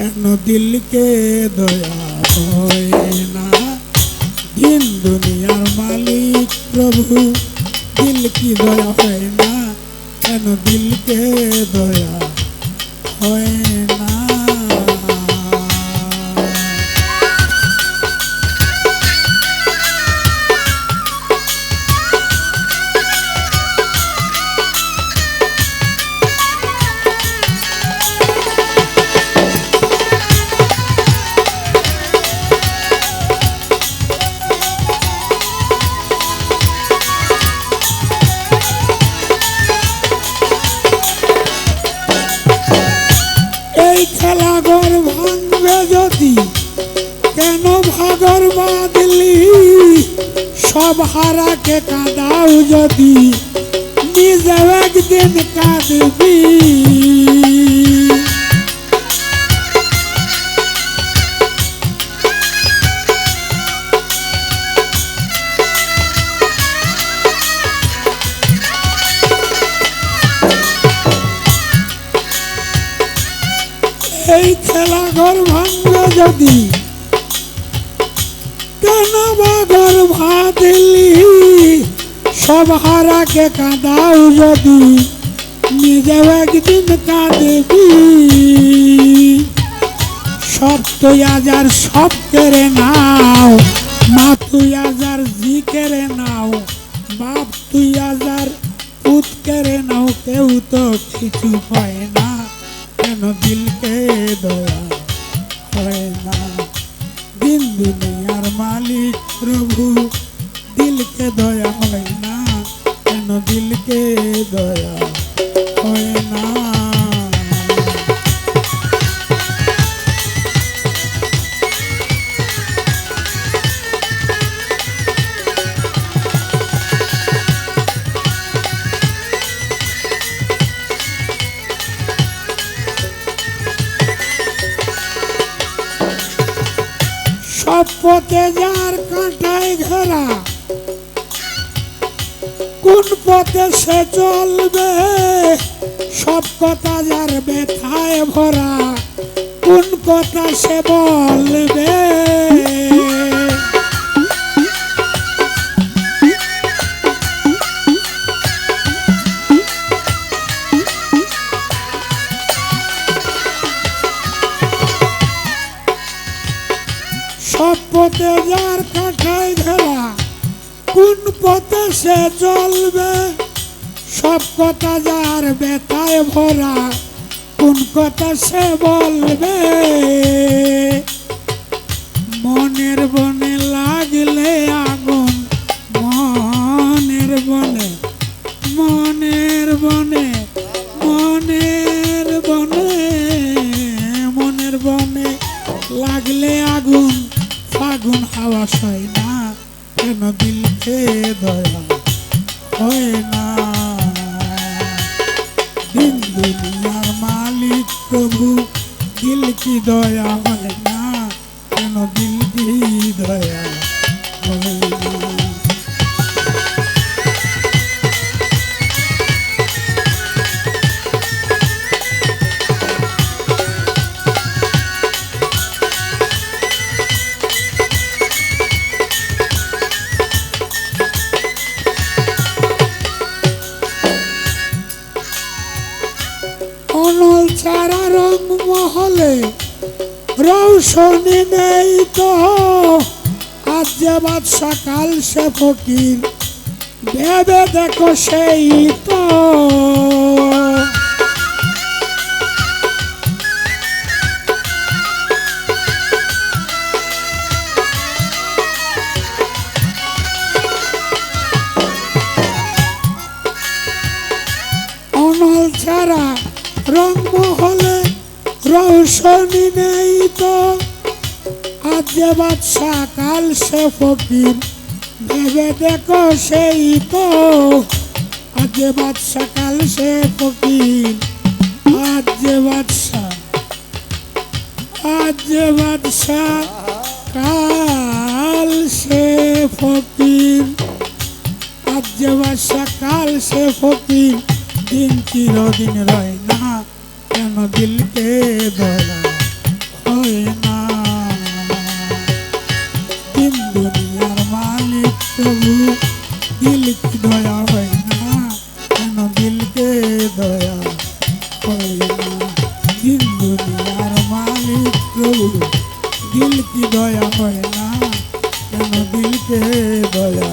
কেন দিলকে দয়া হয় না? দিন দুনিয়ার মালিক প্রভু, দিল কি দয়া হয় না? কেন দিলকে দয়া হয় যদি কেন ভাগর বাদলি সব হারাকে কাঁদাও যদি নিজে একদিন কাঁদবি। এই খেলা ঘর ভাঙবে যদি? কেন সব হারাকে কাঁদাও যদি? নিজে একদিন কাঁদবি। সব তুই আজার সব কেড়ে নাও। মা তুই আজার জি কেড়ে নাও। বাপ তুই আজার পুত কেড়ে নাও। কেউ তো কিছু পায় না। কেন দিলকে দিলকে দয়া হয় না। পথে যার কাঁটায় ঘেরা কোন পথে সে চলবে? সব কথা যার ব্যথায় ভরা, কোন কথা সে বলবে? সব পথে যার কাঁটায় ঘেরা কোন পথে সে চলবে? সব কথা যার বেতায় ভরা, কোন কথা সে বলবে? মনের বনে লাগলে আগুন, মনের বনে মনের বনে মনের বনে মনের বনে লাগলে আগুন, ফাগুন হাওয়া সয় না। কেন দিলকে দয়া হয় না। দিন দুনিয়ার মালিক প্রভু দিল কি দয়া অনল ছাড়া রং মহলে রৌশনি নেই তো। আজ যে বাদশা কাল সে ফকির, ভেবে দেখো সেই তো। রং মহলে রৌশনি নেই তো। আজ বাদশা, কাল সে ফকির। ভেবে দেখো সেই তো। আজ বাদশা, কাল সে ফকির। আজ যে বাদশা আজ বাদশা, কাল সে ফকির। আজ বাদশা, কাল সে ফকির। দিন চিরদিন রয় না। কখনো দিলকে বলা হয় না। তিন দুনিয়ার মালিক প্রভু দিল কি দয়া হয় না। কেন দিলকে দয়া হয় না? তিন দুনিয়ার মালিক প্রভু দিল কি দয়া হয় না। কেন দিলকে দয়া